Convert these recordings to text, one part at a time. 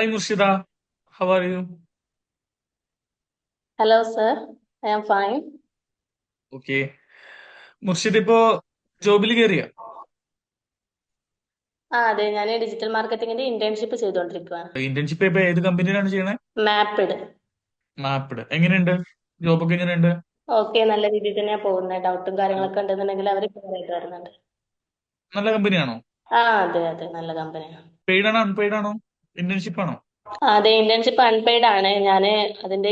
Hi, Murshida. How are you? Hello, sir. I am fine. Okay Murshid ഇപ്പോ ജോബിൽ കയറിയ ആ അതെ. ഞാൻ ഡിജിറ്റൽ മാർക്കറ്റിംഗിന്റെ ഇന്റേൺഷിപ്പ് ചെയ്തുകൊണ്ടിരിക്കുകയാണ് ഇന്റേൺഷിപ്പ് ഇപ്പൊ ഏത് കമ്പനിയിലാണ് ചെയ്യണേ? മാപ്പിഡ് മാപ്പിഡ് എങ്ങനെയുണ്ട്? ജോബ് ഒക്കെ എങ്ങനെയുണ്ട്? ഓക്കെ നല്ല രീതിയിൽ തന്നെയാ പോകുന്നത് ഡൗട്ടും കാര്യങ്ങളൊക്കെ ഉണ്ടെന്നുണ്ടെങ്കിൽ അവർ ക്ലിയർ വരുന്നുണ്ട് നല്ല കമ്പനിയാണോ ആ അതെ അതെ. നല്ല കമ്പനിയാണ് പെയ്ഡ് ആണോ അൺപെയ്ഡ് ആണോ? ഇന്റേൺഷിപ്പ് ആണോ? അതെ ഇന്റേൺഷിപ്പ് അൺപെയ്ഡ് ആണ്. ഞാൻ അതിന്റെ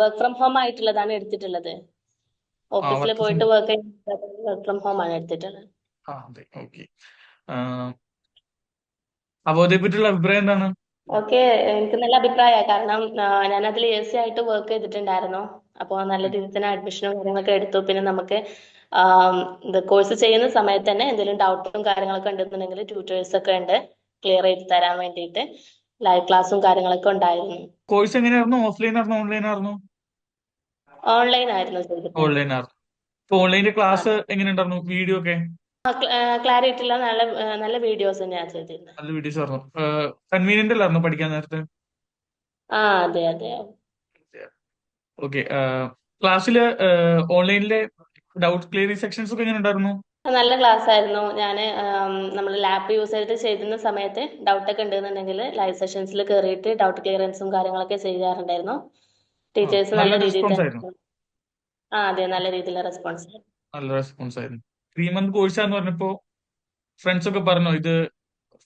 വർക്ക് ഫ്രം ഹോം ആയിട്ടുള്ളതാണ് എടുത്തിട്ടുള്ളത്. ഓഫീസിൽ പോയിട്ട് വർക്ക് വർക്ക് ഫ്രം ഹോം ആണ് എടുത്തിട്ടുള്ളത്. അതെ ഓക്കെ പറ്റിയുള്ള അഭിപ്രായം എന്താണ്? ഓക്കെ എനിക്ക് നല്ല അഭിപ്രായമാണ്. കാരണം ഞാൻ അതിൽ എ സി ആയിട്ട് വർക്ക് ചെയ്തിട്ടുണ്ടായിരുന്നു. അപ്പോൾ നല്ല രീതിയിൽ തന്നെ അഡ്മിഷനും കാര്യങ്ങളൊക്കെ എടുത്തു. പിന്നെ നമുക്ക് കോഴ്സ് ചെയ്യുന്ന സമയത്ത് തന്നെ എന്തെങ്കിലും ഡൗട്ടും കാര്യങ്ങളൊക്കെ ഉണ്ടെന്നുണ്ടെങ്കിൽ ട്യൂട്ടേഴ്സ് ഒക്കെ ഉണ്ട്. ക്ലിയർ ചെയ്ത് തരാൻ വേണ്ടിയിട്ട് ലൈവ് ക്ലാസ്സും കാര്യങ്ങളൊക്കെ ഉണ്ടായിരുന്നു. കോഴ്സ് എങ്ങനെയായിരുന്നു? ഓഫ്ലൈൻ ആയിരുന്നു? ഓൺലൈൻ ആയിരുന്നു? ഓൺലൈൻ ആയിരുന്നു ഓൺലൈൻ ആയിരുന്നു. ഓൺലൈൻ ക്ലാസ് എങ്ങനെ ഉണ്ടായിരുന്നു? വീഡിയോ ഒക്കെ? ക്ലാരിറ്റി ഉള്ള നല്ല നല്ല വീഡിയോസ് തന്നെയാണ് ചെയ്തിരുന്നത് നല്ല വീഡിയോസ് ആയിരുന്നു. കൺവീനിയന്റ് അല്ലായിരുന്നു പഠിക്കാൻ നേരത്തെ? ആ അതെ അതെ. ഓക്കെ ക്ലാസ്സിൽ ഓൺലൈനിലെ ഡൗട്ട് ക്ലിയറിംഗ് സെക്ഷൻസ് ഒക്കെ എങ്ങനെ ഉണ്ടായിരുന്നു? നല്ല ക്ലാസ് ആയിരുന്നു ഞാൻ നമ്മൾ ലാപ്പ് യൂസ് ചെയ്തിട്ട് ചെയ്തിരുന്ന സമയത്ത് ഡൗട്ട് ഒക്കെ ഉണ്ടെന്നുണ്ടെങ്കിൽ ലൈവ് സെഷൻസിൽ കയറിയിട്ട് ഡൗട്ട് ക്ലിയറൻസും കാര്യങ്ങളൊക്കെ ചെയ്യാറുണ്ടായിരുന്നു. ടീച്ചേഴ്സ് നല്ല രീതിയിൽ. ആ അതെ നല്ല രീതിയിലുള്ള റെസ്പോൺസ് നല്ല റെസ്പോൺസ് ആയിരുന്നു. ത്രീ മന്ത് കോഴ്സ് എന്ന് പറഞ്ഞപ്പോ ഫ്രണ്ട്സ് ഒക്കെ പറഞ്ഞു ഇത്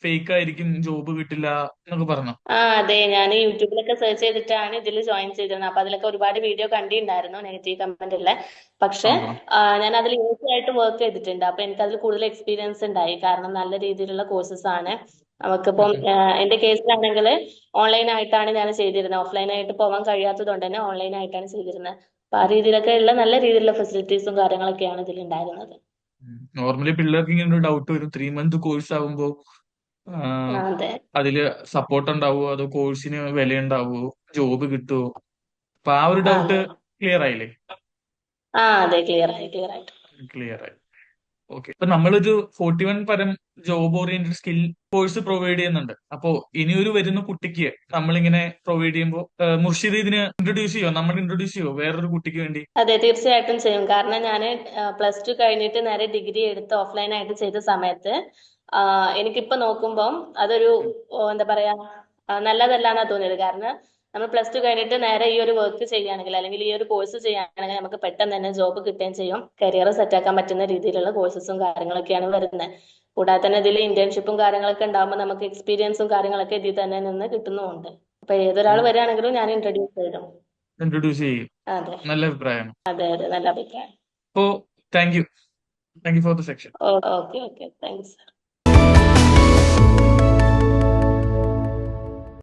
ഫേക്ക് ആയിരിക്കും ജോബ് കിട്ടില്ല എന്നൊക്കെ പറഞ്ഞു? ആ അതെ. ഞാൻ യൂട്യൂബിലൊക്കെ സെർച്ച് ചെയ്തിട്ടാണ് ഇതിൽ ജോയിൻ ചെയ്തിരുന്നത് അപ്പൊ അതിലൊക്കെ ഒരുപാട് വീഡിയോ കണ്ടിട്ടുണ്ടായിരുന്നു നെഗറ്റീവ് കമന്റ് ഉള്ള പക്ഷെ ഞാൻ അതിൽ ഈസി ആയിട്ട് വർക്ക് ചെയ്തിട്ടുണ്ട്. അപ്പൊ എനിക്ക് അതിൽ കൂടുതൽ എക്സ്പീരിയൻസ് ഉണ്ടായി. കാരണം നല്ല രീതിയിലുള്ള കോഴ്സസ് ആണ്. നമുക്കിപ്പം എന്റെ കേസിലാണെങ്കിൽ ഓൺലൈൻ ആയിട്ടാണ് ഞാൻ ചെയ്തിരുന്നത്. ഓഫ്ലൈൻ ആയിട്ട് പോകാൻ കഴിയാത്തത് കൊണ്ട് തന്നെ ഓൺലൈൻ ആയിട്ടാണ് ചെയ്തിരുന്നത്. അപ്പൊ ആ രീതിയിലൊക്കെ ഉള്ള നല്ല രീതിയിലുള്ള ഫെസിലിറ്റീസും കാര്യങ്ങളൊക്കെയാണ് ഇതിൽ ഉണ്ടായിരുന്നത് നോർമലി പിള്ളേർക്ക് ഇങ്ങനെ ഒരു ഡൗട്ട് വരും. ത്രീ മന്ത് കോഴ്സ് ആവുമ്പോ ആ, ആ, അതെ. അതിൽ സപ്പോർട്ട് ഉണ്ടാവുമോ അതോ കോഴ്സിന് വില ഉണ്ടാവുമോ ജോബ് കിട്ടുമോ അപ്പൊ ആ ഒരു ആ. ഡൗട്ട് ക്ലിയർ ആയില്ലേ? ആ അതെ. ക്ലിയർ ആയി ക്ലിയർ ആയിട്ട് ക്ലിയർ ആയി. ഓക്കെ ഇപ്പൊ നമ്മളൊരു ഫോർട്ടി വൺ പരം job oriented skill course provide ചെയ്യുന്നുണ്ട്. അപ്പോ ഇനിയൊരു വരുന്ന കുട്ടിക്ക് നമ്മളിങ്ങനെ പ്രൊവൈഡ് ചെയ്യുമ്പോൾ മുർഷിദ് ഇതിന് ഇൻട്രൊഡ്യൂസ് ചെയ്യോ? നമ്മൾ ഇൻട്രൊഡ്യൂസ് ചെയ്യോ വേറൊരു കുട്ടിക്ക് വേണ്ടി? അതെ തീർച്ചയായിട്ടും ചെയ്യും. കാരണം ഞാൻ പ്ലസ് ടു കഴിഞ്ഞിട്ട് നേരെ ഡിഗ്രി എടുത്ത് ഓഫ്ലൈൻ ആയിട്ട് ചെയ്ത സമയത്ത് എനിക്കിപ്പോ നോക്കുമ്പോൾ അതൊരു എന്താ പറയാ നല്ലതല്ലാന്നാ തോന്നിയത്. കാരണം നമ്മൾ പ്ലസ് ടു കഴിഞ്ഞിട്ട് നേരെ ഈ ഒരു വർക്ക് ചെയ്യുകയാണെങ്കിൽ അല്ലെങ്കിൽ ഈ ഒരു കോഴ്സ് ചെയ്യുകയാണെങ്കിൽ നമുക്ക് പെട്ടെന്ന് തന്നെ ജോബ് കിട്ടുകയും ചെയ്യും. കരിയർ സെറ്റ് ആക്കാൻ പറ്റുന്ന രീതിയിലുള്ള കോഴ്സസും കാര്യങ്ങളൊക്കെയാണ് വരുന്നത്. കൂടാതെ തന്നെ ഇതിൽ ഇന്റേൺഷിപ്പും കാര്യങ്ങളൊക്കെ ഉണ്ടാകുമ്പോൾ നമുക്ക് എക്സ്പീരിയൻസും കാര്യങ്ങളൊക്കെ ഇതിൽ തന്നെ നിന്ന് കിട്ടുന്നുമുണ്ട്. അപ്പൊ ഏതൊരാൾ വരികയാണെങ്കിലും ഞാൻ ഇൻട്രൊഡ്യൂസ് ചെയ്യും ഇൻട്രൊഡ്യൂസ് ചെയ്യും. അതെ. നല്ല അഭിപ്രായം അതെ അതെ. നല്ല അഭിപ്രായം. ഓ thank you thank you for the section okay okay. Thanks